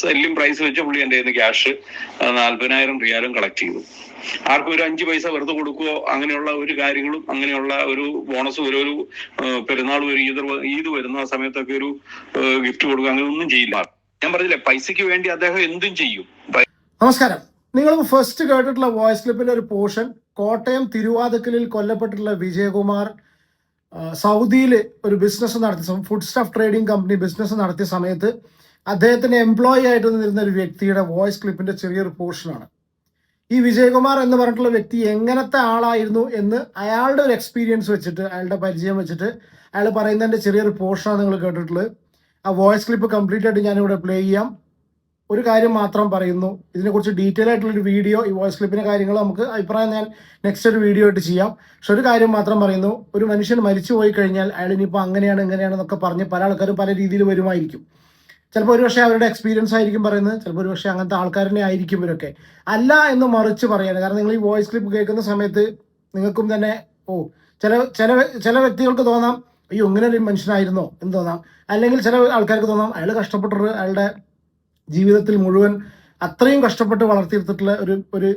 Selling price വെച്ച് പുള്ളി എന്റെ ക്യാഷ് നാല്പതിനായിരം റിയാലും കളക്ട് ചെയ്തു. ആർക്കും ഒരു അഞ്ച് പൈസ വെറുതെ കൊടുക്കുകയോ അങ്ങനെയുള്ള ഒരു കാര്യങ്ങളും അങ്ങനെയുള്ള ഒരു ബോണസ് ഒരു ഒരു പെരുന്നാൾ ഒരു ഈദ് ഈദ് വരുന്ന സമയത്തൊക്കെ ഒരു ഗിഫ്റ്റ് കൊടുക്കുക അങ്ങനെ ഒന്നും ചെയ്യില്ല. ഞാൻ പറഞ്ഞില്ലേ പൈസക്ക് വേണ്ടി അദ്ദേഹം എന്തും ചെയ്യും. നമസ്കാരം. നിങ്ങൾ ഫസ്റ്റ് കേട്ടിട്ടുള്ള വോയിസ് ക്ലിപ്പിന്റെ ഒരു പോർഷൻ കോട്ടയം തിരുവാതുക്കലിൽ കൊല്ലപ്പെട്ടിട്ടുള്ള വിജയകുമാർ സൗദിയിൽ ഒരു ബിസിനസ് നടത്തിയ food stuff trading company business നടത്തിയ സമയത്ത് അദ്ദേഹത്തിന് എംപ്ലോയി ആയിട്ട് നിന്നിരുന്ന ഒരു വ്യക്തിയുടെ വോയിസ് ക്ലിപ്പിന്റെ ചെറിയൊരു പോർഷനാണ് ഈ വിജയകുമാർ എന്ന് പറഞ്ഞിട്ടുള്ള വ്യക്തി എങ്ങനത്തെ ആളായിരുന്നു എന്ന് അയാളുടെ ഒരു എക്സ്പീരിയൻസ് വെച്ചിട്ട് അയാളുടെ പരിചയം വെച്ചിട്ട് അയാൾ പറയുന്നതിന്റെ ചെറിയൊരു പോർഷനാണ് നിങ്ങൾ കേട്ടിട്ടുള്ളത്. ആ വോയിസ് ക്ലിപ്പ് കംപ്ലീറ്റ് ആയിട്ട് ഞാനിവിടെ പ്ലേ ചെയ്യാം. ഒരു കാര്യം മാത്രം പറയുന്നു. ഇതിനെക്കുറിച്ച് ഡീറ്റെയിൽ ആയിട്ടുള്ളൊരു വീഡിയോ ഈ വോയിസ് ക്ലിപ്പിന്റെ കാര്യങ്ങൾ നമുക്ക് അഭിപ്രായം ഞാൻ നെക്സ്റ്റ് ഒരു വീഡിയോ ആയിട്ട് ചെയ്യാം. പക്ഷെ ഒരു കാര്യം മാത്രം പറയുന്നു. ഒരു മനുഷ്യൻ മരിച്ചു പോയി കഴിഞ്ഞാൽ അയാൾ ഇനിയിപ്പോൾ അങ്ങനെയാണ് ഇങ്ങനെയാണെന്നൊക്കെ പറഞ്ഞ് പല ആൾക്കാരും പല രീതിയിൽ വരുമായിരിക്കും. ചിലപ്പോൾ ഒരുപക്ഷെ അവരുടെ എക്സ്പീരിയൻസ് ആയിരിക്കും പറയുന്നത് ചിലപ്പോൾ ഒരുപക്ഷെ അങ്ങനത്തെ ആൾക്കാരനെ ആയിരിക്കും ഇവരൊക്കെ. അല്ല എന്ന് മറിച്ച് പറയാണ്. കാരണം നിങ്ങൾ ഈ വോയിസ് ക്ലിപ്പ് കേൾക്കുന്ന സമയത്ത് നിങ്ങൾക്കും തന്നെ ഓ ചില ചില ചില വ്യക്തികൾക്ക് തോന്നാം അയ്യോ ഇങ്ങനെ ഒരു മനുഷ്യനായിരുന്നോ എന്ന് തോന്നാം. അല്ലെങ്കിൽ ചില ആൾക്കാർക്ക് തോന്നാം അയാൾ കഷ്ടപ്പെട്ടൊരു അയാളുടെ ജീവിതത്തിൽ മുഴുവൻ അത്രയും കഷ്ടപ്പെട്ട് വളർത്തിയെടുത്തിട്ടുള്ള ഒരു ഒരു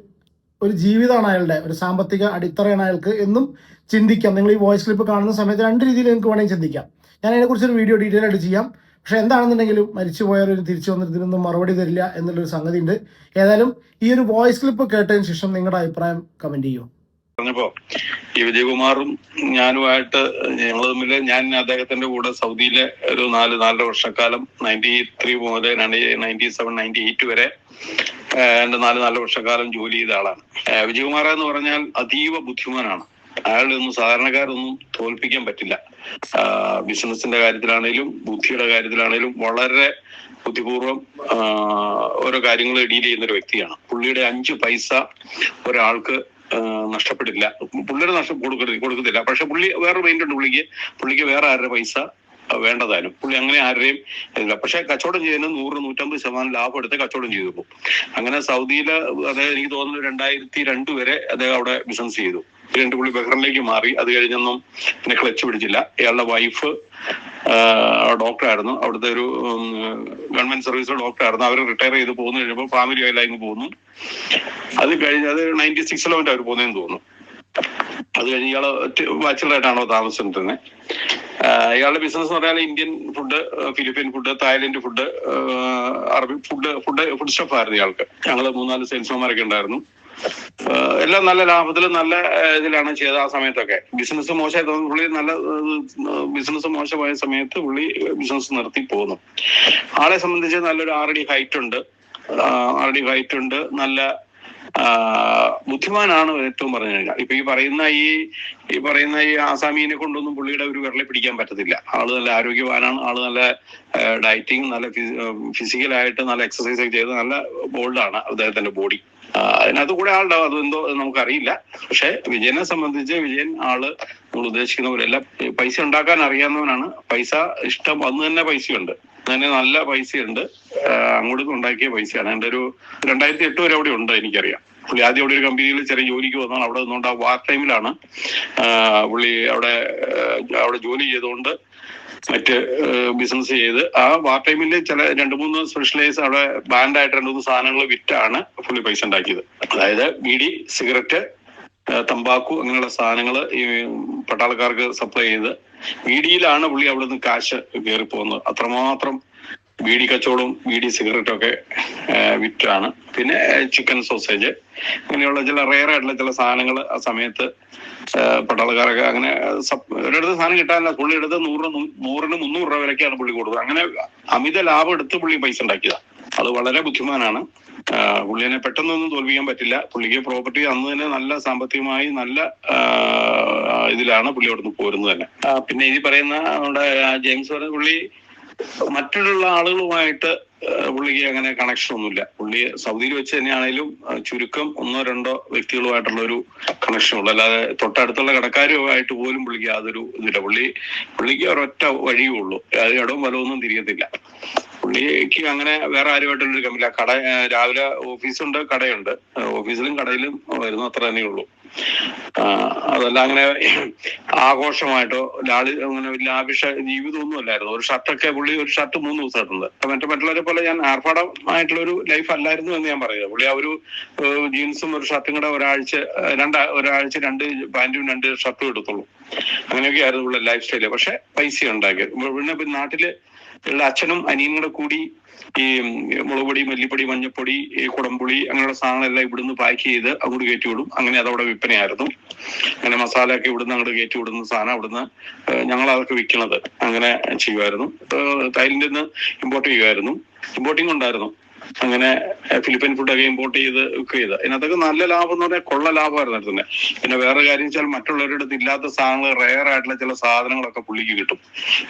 ഒരു ജീവിതമാണ് അയാളുടെ. ഒരു സാമ്പത്തിക അടിത്തറയാണ് അയാൾക്ക് എന്നും ചിന്തിക്കാം. നിങ്ങൾ ഈ വോയിസ് ക്ലിപ്പ് കാണുന്ന സമയത്ത് രണ്ട് രീതിയിൽ നിങ്ങൾക്ക് വേണമെങ്കിൽ ചിന്തിക്കാം. ഞാൻ അതിനെക്കുറിച്ച് ഒരു വീഡിയോ ഡീറ്റെയിൽ ആയിട്ട് ചെയ്യാം. പക്ഷെ എന്താണെന്നുണ്ടെങ്കിലും മരിച്ചു പോയവർ തിരിച്ചു വന്നിട്ട് ഇതിനൊന്നും മറുപടി തരില്ല എന്നുള്ളൊരു സംഗതി ഉണ്ട് ഏതായാലും ഈ ഒരു വോയിസ് ക്ലിപ്പ് കേട്ടതിന് ശേഷം നിങ്ങളുടെ അഭിപ്രായം കമന്റ് ചെയ്യൂ. പറഞ്ഞപ്പോ ഈ വിജയകുമാറും ഞാനുമായിട്ട് ഞങ്ങൾ തമ്മിൽ ഞാൻ അദ്ദേഹത്തിന്റെ കൂടെ സൗദിയിലെ ഒരു നാല് നാലര വർഷക്കാലം നയന്റി ത്രീ മുതൽ നയന്റി സെവൻ നയന്റി എയ്റ്റ് വരെ എന്റെ നാല് നാല് വർഷക്കാലം ജോലി ചെയ്ത ആളാണ്. വിജയകുമാർ എന്ന് പറഞ്ഞാൽ അതീവ ബുദ്ധിമാനാണ്. അയാളൊന്നും സാധാരണക്കാരൊന്നും തോൽപ്പിക്കാൻ പറ്റില്ല. ബിസിനസിന്റെ കാര്യത്തിലാണേലും ബുദ്ധിയുടെ കാര്യത്തിലാണേലും വളരെ ബുദ്ധിപൂർവം ഓരോ കാര്യങ്ങൾ ഡീൽ ചെയ്യുന്ന ഒരു വ്യക്തിയാണ്. പുള്ളിയുടെ അഞ്ച് പൈസ ഒരാൾക്ക് നഷ്ടപ്പെടില്ല. പുള്ളിയുടെ നഷ്ടം കൊടുക്കരുത് കൊടുക്കത്തില്ല. പക്ഷെ പുള്ളി വേറെ മൈൻഡ് ഉണ്ട് പുള്ളിക്ക്. പുള്ളിക്ക് വേറെ ആരുടെ പൈസ വേണ്ടതാനും പുള്ളി അങ്ങനെ ആരുടെയും ഇല്ല പക്ഷെ കച്ചവടം ചെയ്യുന്ന നൂറ് നൂറ്റമ്പത് ശതമാനം ലാഭം എടുത്ത് കച്ചവടം ചെയ്തു. അങ്ങനെ സൗദിയിൽ അദ്ദേഹം എനിക്ക് തോന്നുന്നു രണ്ടായിരത്തി രണ്ട് വരെ അദ്ദേഹം അവിടെ ബിസിനസ് ചെയ്തു. രണ്ട് പുള്ളി ബഹ്റിനിലേക്ക് മാറി. അത് കഴിഞ്ഞൊന്നും പിന്നെ ക്ലച്ച് പിടിച്ചില്ല. ഇയാളുടെ വൈഫ് ഡോക്ടറായിരുന്നു അവിടുത്തെ ഒരു ഗവൺമെന്റ് സർവീസ് ഡോക്ടറായിരുന്നു അവർ റിട്ടയർ ചെയ്ത് പോകുന്ന കഴിഞ്ഞപ്പോൾ ഫാമിലി ആയില്ലെങ്കിൽ പോകുന്നു. അത് കഴിഞ്ഞ് അത് നയന്റി സിക്സിലോ അവർ പോകുന്നതെന്ന് തോന്നുന്നു. അത് കഴിഞ്ഞ് ഇയാൾ ബാച്ചിലറായിട്ടാണോ താമസിച്ചിരുന്നത് ഇയാളുടെ ബിസിനസ് എന്ന് പറഞ്ഞാൽ Indian food Philippine food Thailand food അറബി ഫുഡ് ഫുഡ് ഫുഡ് ആയിരുന്നു ഇയാൾക്ക്. ഞങ്ങൾ മൂന്നാൽ സെയിൽസ്മാരൊക്കെ ഉണ്ടായിരുന്നു. എല്ലാം നല്ല ലാഭത്തിലും നല്ല ഇതിലാണ് ചെയ്തത് ആ സമയത്തൊക്കെ. ബിസിനസ് മോശമായി തോന്നുന്നു പുള്ളി നല്ല ബിസിനസ് മോശമായ സമയത്ത് പുള്ളി ബിസിനസ് നിർത്തി പോകുന്നു ആളെ സംബന്ധിച്ച് നല്ലൊരു ആറടി ഹൈറ്റ് ഉണ്ട്. ആറടി ഹൈറ്റ് ഉണ്ട്. നല്ല ബുദ്ധിമാനാണ് ഏറ്റവും പറഞ്ഞു കഴിഞ്ഞാൽ ഇപ്പൊ ഈ പറയുന്ന ഈ ഈ പറയുന്ന ഈ ആസാമീനെ കൊണ്ടൊന്നും പുള്ളിയുടെ ഒരു വിരളെ പിടിക്കാൻ പറ്റത്തില്ല. ആൾ നല്ല ആരോഗ്യവാനാണ് ആൾ നല്ല ഡയറ്റിങ് നല്ല ഫിസിക്കലായിട്ട് നല്ല എക്സസൈസ് ഒക്കെ ചെയ്ത് നല്ല ബോൾഡാണ് അദ്ദേഹത്തിന്റെ ബോഡി അതിനകത്ത് കൂടെ ആളുണ്ടാവും അതെന്തോ നമുക്കറിയില്ല. പക്ഷെ വിജയനെ സംബന്ധിച്ച് വിജയൻ ആൾ നമ്മൾ ഉദ്ദേശിക്കുന്ന പോലെ എല്ലാം പൈസ ഉണ്ടാക്കാൻ അറിയാവുന്നവനാണ്. പൈസ ഇഷ്ടം അന്ന് തന്നെ പൈസയുണ്ട്. തന്നെ നല്ല പൈസയുണ്ട്. അങ്ങോട്ട് ഉണ്ടാക്കിയ പൈസയാണ്. എന്റെ ഒരു രണ്ടായിരത്തി എട്ട് വരെ അവിടെ ഉണ്ട് എനിക്കറിയാം. പുള്ളി ആദ്യം അവിടെ ഒരു കമ്പനിയിൽ ചെറിയ ജോലിക്ക് വന്നാണ് അവിടെ നിന്നുകൊണ്ട് ആ വാർ ടൈമിലാണ് പുള്ളി അവിടെ അവിടെ ജോലി ചെയ്തുകൊണ്ട് മറ്റ് ബിസിനസ് ചെയ്ത്. ആ വാർ ടൈമിൽ ചില രണ്ട് മൂന്ന് സ്പെഷ്യലൈസ് അവിടെ ബാൻഡായിട്ട് രണ്ട് മൂന്ന് സാധനങ്ങൾ വിറ്റാണ് പുള്ളി പൈസ ഉണ്ടാക്കിയത്. അതായത് ബീഡി സിഗരറ്റ് തമ്പാക്കു അങ്ങനെയുള്ള സാധനങ്ങൾ ഈ പട്ടാളക്കാർക്ക് സപ്ലൈ ചെയ്ത് ബീഡിയിലാണ് പുള്ളി അവിടെ നിന്ന് കാശ് കയറി പോകുന്നത്. അത്രമാത്രം ബീഡി കച്ചവടവും ബീഡി സിഗരറ്റും ഒക്കെ വിറ്റാണ്. പിന്നെ ചിക്കൻ സോസേജ് അങ്ങനെയുള്ള ചില റെയർ ആയിട്ടുള്ള ചില സാധനങ്ങൾ ആ സമയത്ത് പട്ടാളക്കാരൊക്കെ അങ്ങനെ ഒരിടത്ത് സാധനം കിട്ടാനില്ല. പുള്ളി എടുത്ത് നൂറിന് നൂറിന് മുന്നൂറ് രൂപ വിലക്കാണ് പുള്ളി കൊടുത്തത് അങ്ങനെ അമിത ലാഭം എടുത്ത് പുള്ളി പൈസ ഉണ്ടാക്കിയതാണ് അത് വളരെ ബുദ്ധിമാനാണ്. പുള്ളിനെ പെട്ടെന്നൊന്നും തോൽപ്പിക്കാൻ പറ്റില്ല. പുള്ളിക്ക് പ്രോപ്പർട്ടി അന്ന് തന്നെ നല്ല സാമ്പത്തികമായി നല്ല ഇതിലാണ് പുള്ളി അവിടുന്ന് പോരുന്നത് തന്നെ. പിന്നെ ഇനി പറയുന്ന നമ്മുടെ ജെയിംസ് പറഞ്ഞ പുള്ളി മറ്റുള്ള ആളുകളുമായിട്ട് പുള്ളിക്ക് അങ്ങനെ കണക്ഷൻ ഒന്നുമില്ല. പുള്ളി സൗദിയിൽ വെച്ച് തന്നെയാണെങ്കിലും ചുരുക്കം ഒന്നോ രണ്ടോ വ്യക്തികളുമായിട്ടുള്ള ഒരു കണക്ഷൻ ഉള്ളു. അല്ലാതെ തൊട്ടടുത്തുള്ള കടക്കാരുമായിട്ട് പോലും പുള്ളിക്ക് യാതൊരു ഇതില്ല. പുള്ളി പുള്ളിക്ക് ഒരൊറ്റ വഴിയേ ഉള്ളൂ. അത് ഇടവും വലവൊന്നും തിരിയത്തില്ല. പുള്ളിക്ക് അങ്ങനെ വേറെ ആരുമായിട്ടൊരു കമ്മില്ല കട രാവിലെ ഓഫീസുണ്ട് കടയുണ്ട്. ഓഫീസിലും കടയിലും വരുന്നു അത്ര തന്നെ ഉള്ളൂ ആ, അതല്ല അങ്ങനെ ആഘോഷമായിട്ടോ ലാളി അങ്ങനെ വലിയ ആവശ്യ ജീവിതമൊന്നും അല്ലായിരുന്നു. ഒരു ഷർട്ടൊക്കെ പുള്ളി ഒരു ഷർട്ട് മൂന്ന് ദിവസം ഇടുന്നത് മറ്റു മറ്റുള്ളവരെ പോലെ ഞാൻ ആർഭാടമായിട്ടുള്ള ഒരു ലൈഫ് അല്ലായിരുന്നു എന്ന് ഞാൻ പറയുന്നത്. പുള്ളി ആ ഒരു ജീൻസും ഒരു ഷർട്ടും കൂടെ ഒരാഴ്ച രണ്ട ഒരാഴ്ച രണ്ട് പാന്റും രണ്ട് ഷർട്ടും എടുത്തുള്ളൂ. അങ്ങനെയൊക്കെ ആയിരുന്നു പുള്ളി ലൈഫ് സ്റ്റൈൽ പക്ഷെ പൈസ ഉണ്ടാക്കിയത്. പിന്നെ നാട്ടിൽ ഉള്ള അച്ഛനും അനിയനും കൂടെ കൂടി ഈ മുളക് പൊടി മല്ലിപ്പൊടി മഞ്ഞപ്പൊടി ഈ കുടംപുളി അങ്ങനെയുള്ള സാധനങ്ങളെല്ലാം ഇവിടുന്ന് പാക്ക് ചെയ്ത് അങ്ങോട്ട് കയറ്റി വിടും അങ്ങനെ അതവിടെ വിൽപ്പനയായിരുന്നു. അങ്ങനെ മസാല ഒക്കെ ഇവിടുന്ന് അങ്ങോട്ട് കയറ്റി വിടുന്ന സാധനം അവിടുന്ന് ഞങ്ങൾ അതൊക്കെ വിൽക്കണത് അങ്ങനെ ചെയ്യുമായിരുന്നു. തായ്ലൻഡിൽ നിന്ന് ഇമ്പോർട്ട് ചെയ്യുമായിരുന്നു. ഇമ്പോർട്ടിംഗ് ഉണ്ടായിരുന്നു. അങ്ങനെ ഫിലിപ്പീൻ ഫുഡൊക്കെ ഇമ്പോർട്ട് ചെയ്ത് ഒക്കെ ചെയ്ത്. അതിനകത്തൊക്കെ നല്ല ലാഭം എന്ന് പറഞ്ഞാൽ കൊള്ള ലാഭമായിരുന്നു തന്നെ. പിന്നെ വേറെ കാര്യം വെച്ചാൽ മറ്റുള്ളവരുടെ അടുത്ത് ഇല്ലാത്ത സാധനങ്ങൾ റെയർ ആയിട്ടുള്ള ചില സാധനങ്ങളൊക്കെ പുള്ളിക്ക് കിട്ടും.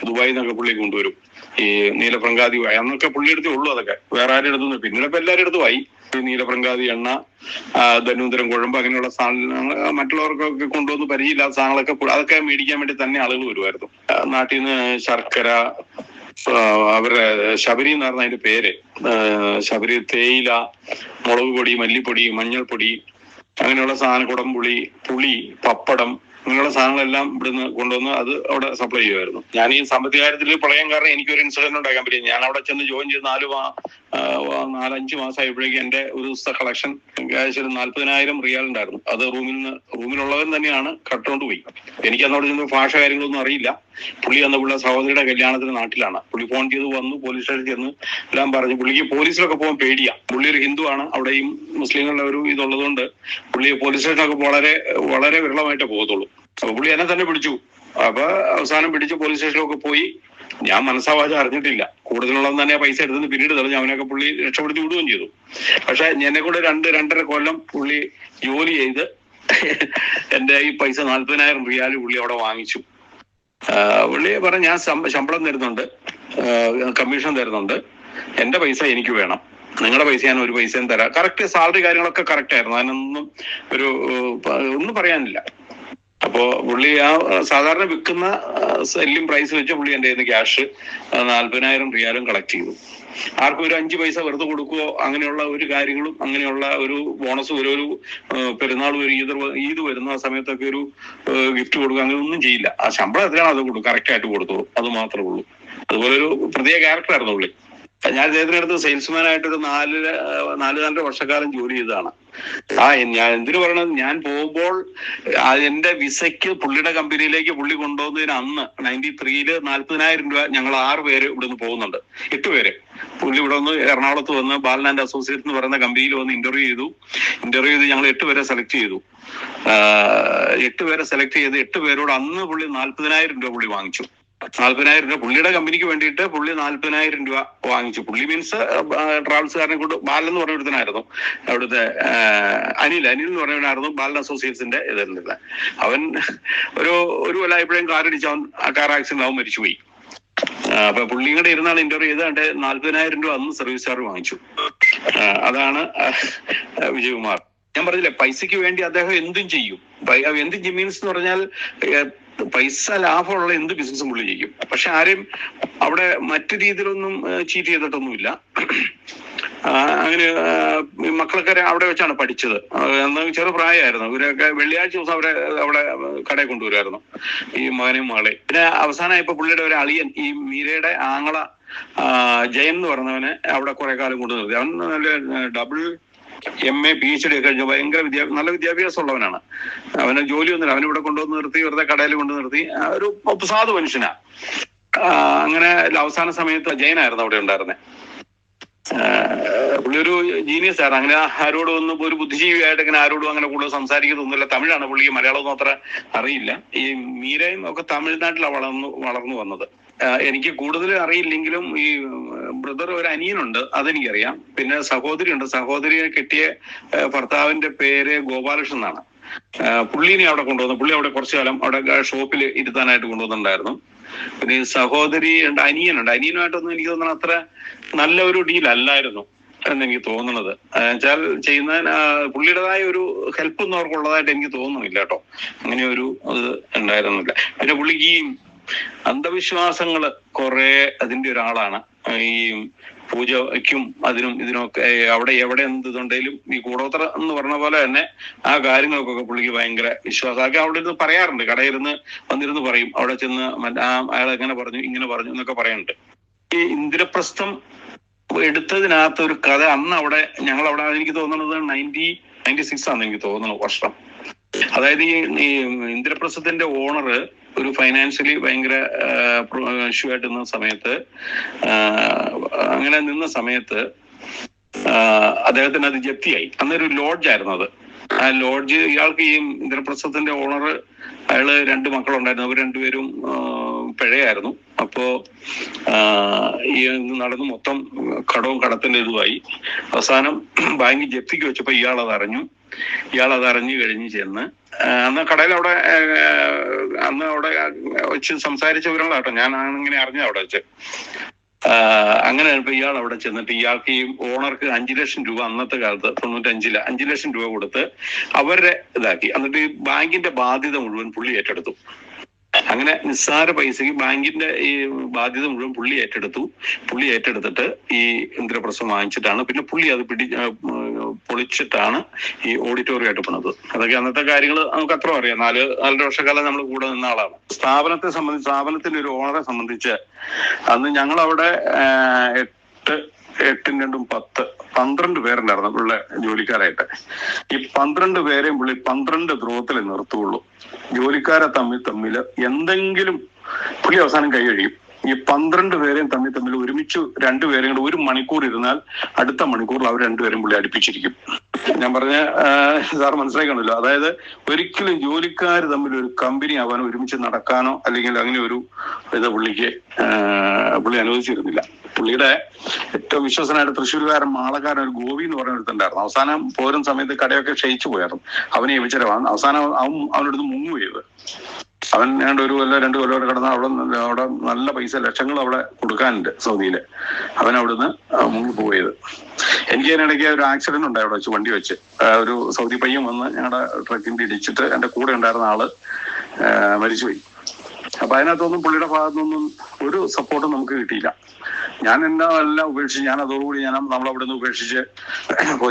ദുബായിൽ നിന്നൊക്കെ പുള്ളി കൊണ്ടുവരും. ഈ നീലപ്രങ്കാതി അന്നൊക്കെ പുള്ളി അടുത്തേ ഉള്ളൂ അതൊക്കെ. വേറെ ആരുടെ അടുത്തൊന്നും പിന്നീട് ഇപ്പൊ എല്ലാവരുടെ അടുത്തും ആയി. ഈ നീലപ്രങ്കാതി എണ്ണ ധനുന്തരം കുഴമ്പ് അങ്ങനെയുള്ള സാധനങ്ങൾ മറ്റുള്ളവർക്കൊക്കെ കൊണ്ടുവന്ന് പരിചയമില്ലാത്ത സാധനങ്ങളൊക്കെ അതൊക്കെ മേടിക്കാൻ വേണ്ടി തന്നെ ആളുകൾ വരുമായിരുന്നു. നാട്ടിൽ നിന്ന് ശർക്കര അവരുടെ ശബരി എന്ന് പറഞ്ഞ അതിന്റെ പേര്. ശബരി തേയില മുളക് പൊടി മല്ലിപ്പൊടി മഞ്ഞൾപ്പൊടി അങ്ങനെയുള്ള സാധനം കുടംപുളി പുളി പപ്പടം അങ്ങനെയുള്ള സാധനങ്ങളെല്ലാം ഇവിടുന്ന് കൊണ്ടുവന്ന് അത് അവിടെ സപ്ലൈ ചെയ്യുമായിരുന്നു. ഞാൻ ഈ സാമ്പത്തിക കാര്യത്തിൽ പ്രളയം കാരണം എനിക്കൊരു ഇൻസിഡന്റ് ഉണ്ടാക്കാൻ പറ്റില്ല ഞാൻ അവിടെ ചെന്ന് ജോയിൻ ചെയ്ത് നാല് മാ മാസം നാലഞ്ച് മാസമായപ്പോഴേക്കും എന്റെ ഒരു ദിവസത്തെ കളക്ഷൻ ഏകദേശം നാല്പതിനായിരം റിയാൽ ഉണ്ടായിരുന്നു. അത് റൂമിൽ നിന്ന് റൂമിലുള്ളവൻ തന്നെയാണ് കട്ടുകൊണ്ട് പോയി. എനിക്ക് അന്നോട് ചെന്ന് ഭാഷ കാര്യങ്ങളൊന്നും അറിയില്ല. പുള്ളി അന്ന് പുള്ള സഹോദരിയുടെ കല്യാണത്തിന് നാട്ടിലാണ്. പുള്ളി ഫോൺ ചെയ്ത് വന്നു പോലീസ് സ്റ്റേഷനിൽ ചെന്ന്. എല്ലാം പറഞ്ഞു. പുള്ളിക്ക് പോലീസിലൊക്കെ പോകാൻ പേടിയാ. പുള്ളി ഒരു ഹിന്ദു ആണ്. അവിടെയും മുസ്ലിങ്ങളുടെ ഒരു ഇതുള്ളതുകൊണ്ട് പുള്ളി പോലീസ് സ്റ്റേഷനൊക്കെ വളരെ വളരെ വിരളമായിട്ടേ പോകത്തുള്ളൂ. അപ്പൊ പുള്ളി എന്നെ തന്നെ പിടിച്ചു. അപ്പൊ അവസാനം പിടിച്ച് പോലീസ് സ്റ്റേഷനിലൊക്കെ പോയി. ഞാൻ മനസ്സാവാചം അറിഞ്ഞിട്ടില്ല. കൂടുതലുള്ളതെന്ന് തന്നെ പൈസ എടുത്തുനിന്ന് പിന്നീട് തെളിഞ്ഞു അവനൊക്കെ പുള്ളി രക്ഷപ്പെടുത്തി വിടുകയും ചെയ്തു. പക്ഷെ എന്നെ കൂടെ രണ്ട് രണ്ടര കൊല്ലം പുള്ളി ജോലി ചെയ്ത് എന്റെ ഈ പൈസ നാല്പതിനായിരം റിയാൽ പുള്ളി അവിടെ വാങ്ങിച്ചു. പുള്ളി പറഞ്ഞു ഞാൻ ശമ്പളം തരുന്നുണ്ട്. കമ്മീഷൻ തരുന്നുണ്ട്. എന്റെ പൈസ എനിക്ക് വേണം. നിങ്ങളുടെ പൈസ ഞാൻ ഒരു പൈസയും തരാം. കറക്റ്റ് സാലറി കാര്യങ്ങളൊക്കെ കറക്റ്റ് ആയിരുന്നു. അതിനൊന്നും ഒരു ഒന്നും പറയാനില്ല. അപ്പോ പുള്ളി ആ സാധാരണ വിൽക്കുന്ന സെല്ലിംഗ് പ്രൈസ് വെച്ച് പുള്ളി എന്റെ കയ്യിൽ നിന്ന് ക്യാഷ് നാല്പതിനായിരം റിയാലും കളക്ട് ചെയ്തു. ആർക്കും ഒരു അഞ്ച് പൈസ വെറുതെ കൊടുക്കുകയോ അങ്ങനെയുള്ള ഒരു കാര്യങ്ങളും അങ്ങനെയുള്ള ഒരു ബോണസ് ഒരു ഒരു പെരുന്നാൾ ഒരു ഈദ് ഈദ് വരുന്ന സമയത്തൊക്കെ ഒരു ഗിഫ്റ്റ് കൊടുക്കുക അങ്ങനെ ഒന്നും ചെയ്യില്ല. ആ ശമ്പളം എത്രയാണോ അത് കൊടുക്കും കറക്റ്റ് ആയിട്ട് കൊടുത്തോളൂ. അത് മാത്രമേ ഉള്ളൂ. അതുപോലെ ഒരു പ്രത്യേക ക്യാരക്ടർ ആയിരുന്നു പുള്ളി. ഞാൻ അദ്ദേഹത്തിന്റെ അടുത്ത് സെയിൽസ്മാൻ ആയിട്ട് ഒരു നാല് നാല് നാലര വർഷക്കാലം ജോലി ചെയ്തതാണ്. ആ ഞാൻ എന്തിനു പറയണത് ഞാൻ പോകുമ്പോൾ എന്റെ വിസയ്ക്ക് പുള്ളിയുടെ കമ്പനിയിലേക്ക് പുള്ളി കൊണ്ടുപോകുന്നതിന് അന്ന് നയന്റി ത്രീയിൽ നാല്പതിനായിരം രൂപ ഞങ്ങൾ ആറ് പേര് ഇവിടെ നിന്ന് പോകുന്നുണ്ട്. എട്ട് പേര്. പുള്ളി ഇവിടെ നിന്ന് എറണാകുളത്ത് വന്ന് ബാലൻ അസോസിയേറ്റ് എന്ന് പറയുന്ന കമ്പനിയിൽ വന്ന് ഇന്റർവ്യൂ ചെയ്തു. ഇന്റർവ്യൂ ചെയ്ത് ഞങ്ങൾ എട്ട് പേരെ സെലക്ട് ചെയ്തു. എട്ട് പേരെ സെലക്ട് ചെയ്ത് എട്ട് പേരോട് അന്ന് പുള്ളി നാല്പതിനായിരം രൂപ പുള്ളി വാങ്ങിച്ചു. നാല്പതിനായിരം രൂപ. പുള്ളിയുടെ കമ്പനിക്ക് വേണ്ടിയിട്ട് പുള്ളി നാല്പതിനായിരം രൂപ വാങ്ങിച്ചു. പുള്ളി മീൻസ് ട്രാവൽസുകാരനെ കൊണ്ട് ബാലൻ എന്ന് പറഞ്ഞ ഒരുത്തനായിരുന്നു. അവിടുത്തെ അനിൽ. അനിൽ എന്ന് പറയുന്നവനായിരുന്നു ബാലൻ അസോസിയേറ്റ്സിന്റെ ഇതായിരുന്നില്ല അവൻ ഒരു ഒരു കൊല്ലായപ്പോഴും കാർ കാറടിച്ച് അവൻ കാർ ആക്സിഡന്റ് അവൻ മരിച്ചുപോയി. അപ്പൊ പുള്ളിയും കൂടെ ഇരുന്നാണ് ഇന്റർവ്യൂ ചെയ്ത് കണ്ട് നാല്പതിനായിരം രൂപ അന്ന് സർവീസ് ചാർജ് വാങ്ങിച്ചു. അതാണ് വിജയകുമാർ. ഞാൻ പറഞ്ഞില്ലേ പൈസയ്ക്ക് വേണ്ടി അദ്ദേഹം എന്തും ചെയ്യും. എന്തും മീൻസ് എന്ന് പറഞ്ഞാൽ പൈസ ലാഭമുള്ള എന്ത് ബിസിനസ്സും പുള്ളി ചെയ്യും. പക്ഷെ ആരെയും അവിടെ മറ്റു രീതിയിലൊന്നും ചീറ്റ് ചെയ്തിട്ടൊന്നുമില്ല. അങ്ങനെ മക്കളൊക്കെ അവിടെ വെച്ചാണ് പഠിച്ചത്. എന്താ ചെറു പ്രായമായിരുന്നു. ഇവരൊക്കെ വെള്ളിയാഴ്ച ദിവസം അവരെ അവിടെ കടയിൽ കൊണ്ടുവരുമായിരുന്നു ഈ മകനെയും മകളെ പിന്നെ അവസാനമായപ്പോ പുള്ളിയുടെ ഒരു അളിയൻ ഈ മീരയുടെ ആങ്ങള ജയൻ എന്ന് പറഞ്ഞവനെ അവിടെ കുറെ കാലം കൊണ്ടു നിർത്തി അവൻ നല്ല double M A P H D ഒക്കെ കഴിഞ്ഞ ഭയങ്കര വിദ്യാഭ്യാസം നല്ല വിദ്യാഭ്യാസം ഉള്ളവനാണ് അവന് ജോലിയൊന്നുമില്ല അവനിവിടെ കൊണ്ടുവന്ന് നിർത്തി വെറുതെ കടയിൽ കൊണ്ടു നിർത്തി. ഒരു സാധു മനുഷ്യനാ. അങ്ങനെ അവസാന സമയത്ത് ജയനായിരുന്നു അവിടെ ഉണ്ടായിരുന്നത് പുള്ളി ഒരു ജീനിയസ് ആണ്. അങ്ങനെ ആരോടും ഒന്നും ഒരു ബുദ്ധിജീവിയായിട്ട് അങ്ങനെ ആരോടും അങ്ങനെ കൂടുതൽ സംസാരിക്കുന്നൊന്നുമില്ല തമിഴാണ് പുള്ളിക്ക് മലയാളം അത്ര അറിയില്ല. ഈ മീരയും ഒക്കെ തമിഴ്നാട്ടിലാണ് വളർന്നു വളർന്നു വന്നത്. എനിക്ക് കൂടുതൽ അറിയില്ലെങ്കിലും ഈ ബ്രദർ ഒരു അനിയനുണ്ട് അതെനിക്കറിയാം. പിന്നെ സഹോദരി ഉണ്ട് സഹോദരിയെ കെട്ടിയ ഭർത്താവിന്റെ പേര് ഗോപാലകൃഷ്ണൻ എന്നാണ്. പുള്ളീനെ അവിടെ കൊണ്ടുവന്നു. പുള്ളി അവിടെ കുറച്ചു കാലം അവിടെ ഷോപ്പിൽ ഇരുത്താനായിട്ട് കൊണ്ടുവന്നിട്ടുണ്ടായിരുന്നു. പിന്നെ ഈ സഹോദരി ഉണ്ട് അനിയനുണ്ട്. അനിയനുമായിട്ടൊന്നും എനിക്ക് തോന്നുന്നത് അത്ര നല്ല ഒരു ഡീൽ അല്ലായിരുന്നു എന്ന് എനിക്ക് തോന്നുന്നത് വെച്ചാൽ ചെയ്യുന്ന പുള്ളിയുടേതായ ഒരു ഹെൽപ്പ് ഒന്നും അവർക്കുള്ളതായിട്ട് എനിക്ക് തോന്നുന്നില്ല കേട്ടോ. അങ്ങനെ ഒരു ഇത് ഉണ്ടായിരുന്നില്ല. പിന്നെ പുള്ളിക്ക് ഈ അന്ധവിശ്വാസങ്ങൾ കുറെ അതിന്റെ ഒരാളാണ്. ഈ പൂജയ്ക്കും അതിനും ഇതിനൊക്കെ അവിടെ എവിടെ എന്ത് ഇതുണ്ടെങ്കിലും ഈ കൂടോത്ര എന്ന് പറഞ്ഞ പോലെ തന്നെ ആ കാര്യങ്ങൾക്കൊക്കെ പുള്ളിക്ക് ഭയങ്കര വിശ്വാസമൊക്കെ അവിടെ ഇരുന്ന് പറയാറുണ്ട്. കടയിരുന്ന് വന്നിരുന്ന് പറയും. അവിടെ ചെന്ന് ആ അയാൾ എങ്ങനെ പറഞ്ഞു ഇങ്ങനെ പറഞ്ഞു എന്നൊക്കെ പറയുന്നുണ്ട് ഈ ഇന്ദ്രപ്രസ്ഥം എടുത്തതിനകത്ത് ഒരു കഥ അന്ന് അവിടെ ഞങ്ങൾ അവിടെ എനിക്ക് തോന്നുന്നത് നയന്റി നയന്റി സിക്സ് ആണെന്ന് എനിക്ക് തോന്നുന്നു വർഷം. അതായത് ഈ ഇന്ദ്രപ്രസ്ഥത്തിന്റെ ഓണർ ഒരു ഫൈനാൻഷ്യലി ഭയങ്കര ഇഷ്യൂ ആയിട്ട് നിന്ന സമയത്ത് അങ്ങനെ നിന്ന സമയത്ത് അദ്ദേഹത്തിന് അത് ജപ്തിയായി. അന്നൊരു ലോഡ്ജ് ആയിരുന്നു അത്. ആ ലോഡ്ജ് ഇയാൾക്ക് ഈ ഇന്ദ്രപ്രസ്ഥത്തിന്റെ ഓണർ അയാൾ രണ്ട് മക്കളുണ്ടായിരുന്നു. അവർ രണ്ടുപേരും പിഴയായിരുന്നു. അപ്പോ ഈ നടന്നു മൊത്തം കടവും കടത്തിന്റെ ഇതുമായി. അവസാനം ബാങ്ക് ജപ്തിക്ക് വെച്ചപ്പോ ഇയാൾ അത് അറിഞ്ഞു. ഇയാൾ അത് അറിഞ്ഞു കഴിഞ്ഞ് ചെന്ന് അന്ന് കടയിൽ അവിടെ അന്ന് അവിടെ വെച്ച് സംസാരിച്ച വിവരങ്ങളാട്ടോ ഞാൻ അങ്ങനെ അറിഞ്ഞ അവിടെ വെച്ച്. അങ്ങനെ ഇപ്പൊ ഇയാൾ അവിടെ ചെന്നിട്ട് ഇയാൾക്ക് ഈ ഓണർക്ക് അഞ്ചു ലക്ഷം രൂപ അന്നത്തെ കാലത്ത് തൊണ്ണൂറ്റഞ്ചിൽ അഞ്ചു ലക്ഷം രൂപ കൊടുത്ത് അവരുടെ ഇതാക്കി. എന്നിട്ട് ഈ ബാങ്കിന്റെ ബാധ്യത മുഴുവൻ പുള്ളി ഏറ്റെടുത്തു. അങ്ങനെ നിസ്സാര പൈസക്ക് ബാങ്കിന്റെ ഈ ബാധ്യത മുഴുവൻ പുള്ളി ഏറ്റെടുത്തു. പുള്ളി ഏറ്റെടുത്തിട്ട് ഈ ഇന്ദ്രപ്രസം വാങ്ങിച്ചിട്ടാണ്. പിന്നെ പുള്ളി അത് പിടി പൊളിച്ചിട്ടാണ് ഈ ഓഡിറ്റോറിയം ആയിട്ട് അതൊക്കെ അന്നത്തെ കാര്യങ്ങൾ നമുക്ക് അത്ര അറിയാം. നാല് നാലര വർഷക്കാലം നമ്മൾ കൂടെ നിന്ന ആളാണ്. സ്ഥാപനത്തെ സംബന്ധിച്ച് സ്ഥാപനത്തിന്റെ ഒരു ഓണറെ സംബന്ധിച്ച് അന്ന് ഞങ്ങൾ അവിടെ എട്ട് എട്ടും രണ്ടും പത്ത് പന്ത്രണ്ട് പേരുണ്ടായിരുന്നു പുള്ളി ജോലിക്കാരായിട്ട്. ഈ പന്ത്രണ്ട് പേരെയും പുള്ളി പന്ത്രണ്ട് ധ്രുവത്തിലേ നിർത്തുള്ളൂ ജോലിക്കാരെ തമ്മിൽ തമ്മിൽ എന്തെങ്കിലും പുള്ളി അവസാനം കൈ കഴിയും ഈ പന്ത്രണ്ട് പേരെയും തമ്മിൽ തമ്മിൽ ഒരുമിച്ച് രണ്ടുപേരെയും കൂടെ ഒരു മണിക്കൂർ ഇരുന്നാൽ അടുത്ത മണിക്കൂറിൽ അവർ രണ്ടുപേരും പുള്ളി അടുപ്പിച്ചിരിക്കും. ഞാൻ പറഞ്ഞ സാർ മനസ്സിലാക്കണല്ലോ അതായത് ഒരിക്കലും ജോലിക്കാർ തമ്മിൽ ഒരു കമ്പനി ആവാനോ ഒരുമിച്ച് നടക്കാനോ അല്ലെങ്കിൽ അങ്ങനെ ഒരു ഇത് പുള്ളിക്ക് പുള്ളി അനുവദിച്ചിരുന്നില്ല. പുള്ളിയുടെ ഏറ്റവും വിശ്വസനായിട്ട് തൃശ്ശൂർകാരൻ മാളക്കാരൻ ഒരു ഗോപി എന്ന് പറഞ്ഞ ഒരുത്തുണ്ടായിരുന്നു. അവസാനം പോരും സമയത്ത് കടയൊക്കെ ക്ഷയിച്ചു പോയായിരുന്നു. അവനെ ഏൽപ്പിച്ചവൻ അവസാനം അവൻ അവനടുത്ത് മുങ്ങു ചെയ്ത് അവൻ ഏതാണ്ട് ഒരു കൊല്ലം രണ്ട് കൊല്ലം അവിടെ കിടന്ന അവിടെ അവിടെ നല്ല പൈസ ലക്ഷങ്ങൾ അവിടെ കൊടുക്കാനുണ്ട് സൗദിയിൽ. അവൻ അവിടുന്ന് മുമ്പ് പോയത്. എനിക്ക് അതിനിടയ്ക്ക് ഒരു ആക്സിഡന്റ് ഉണ്ടായി അവിടെ വെച്ച് വണ്ടി വെച്ച്. ഒരു സൗദി പയ്യൻ വന്ന് ഞങ്ങളുടെ ട്രക്കിന്റെ ഇടിച്ചിട്ട് എന്റെ കൂടെ ഉണ്ടായിരുന്ന ആൾ മരിച്ചുപോയി. അപ്പൊ അതിനകത്തൊന്നും പുള്ളിയുടെ ഭാഗത്തുനിന്നൊന്നും ഒരു സപ്പോർട്ടും നമുക്ക് കിട്ടിയില്ല. ഞാൻ എന്നെ എല്ലാം ഉപേക്ഷിച്ച് ഞാൻ അതോടുകൂടി ഞാൻ നമ്മൾ അവിടെ നിന്ന് ഉപേക്ഷിച്ച്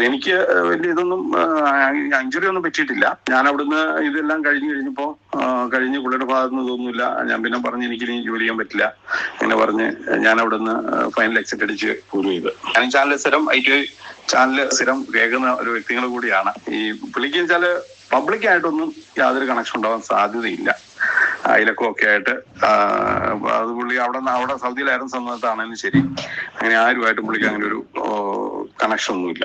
എനിക്ക് വലിയ ഇതൊന്നും അഞ്ചുറി ഒന്നും പറ്റിയിട്ടില്ല. ഞാൻ അവിടുന്ന് ഇതെല്ലാം കഴിഞ്ഞു കഴിഞ്ഞപ്പോ കഴിഞ്ഞ് പുള്ളിയുടെ ഭാഗത്തുനിന്ന് തോന്നുന്നില്ല ഞാൻ പിന്നെ പറഞ്ഞ് എനിക്ക് ഇനി ജോലി ചെയ്യാൻ പറ്റില്ല. എന്നെ പറഞ്ഞ് ഞാൻ അവിടുന്ന് ഫൈനൽ എക്സിറ്റ് അടിച്ച് പോലും ചെയ്ത്. ഞാൻ ചാനൽ സ്ഥിരം ഐ ടി ചാനൽ സ്ഥിരം കേൾക്കുന്ന ഒരു വ്യക്തികൾ കൂടിയാണ്. ഈ പുള്ളിക്ക് വെച്ചാൽ പബ്ലിക് ആയിട്ടൊന്നും യാതൊരു കണക്ഷൻ ഉണ്ടാവാൻ സാധ്യതയില്ല. അയലക്കം ഒക്കെ ആയിട്ട് അത് പുള്ളി അവിടെ അവിടെ സൗദിയിലായിരുന്ന സമയത്താണെങ്കിലും ശരി. അങ്ങനെ ആരുമായിട്ടും പുള്ളിക്ക് അങ്ങനെ ഒരു കണക്ഷൻ ഒന്നുമില്ല.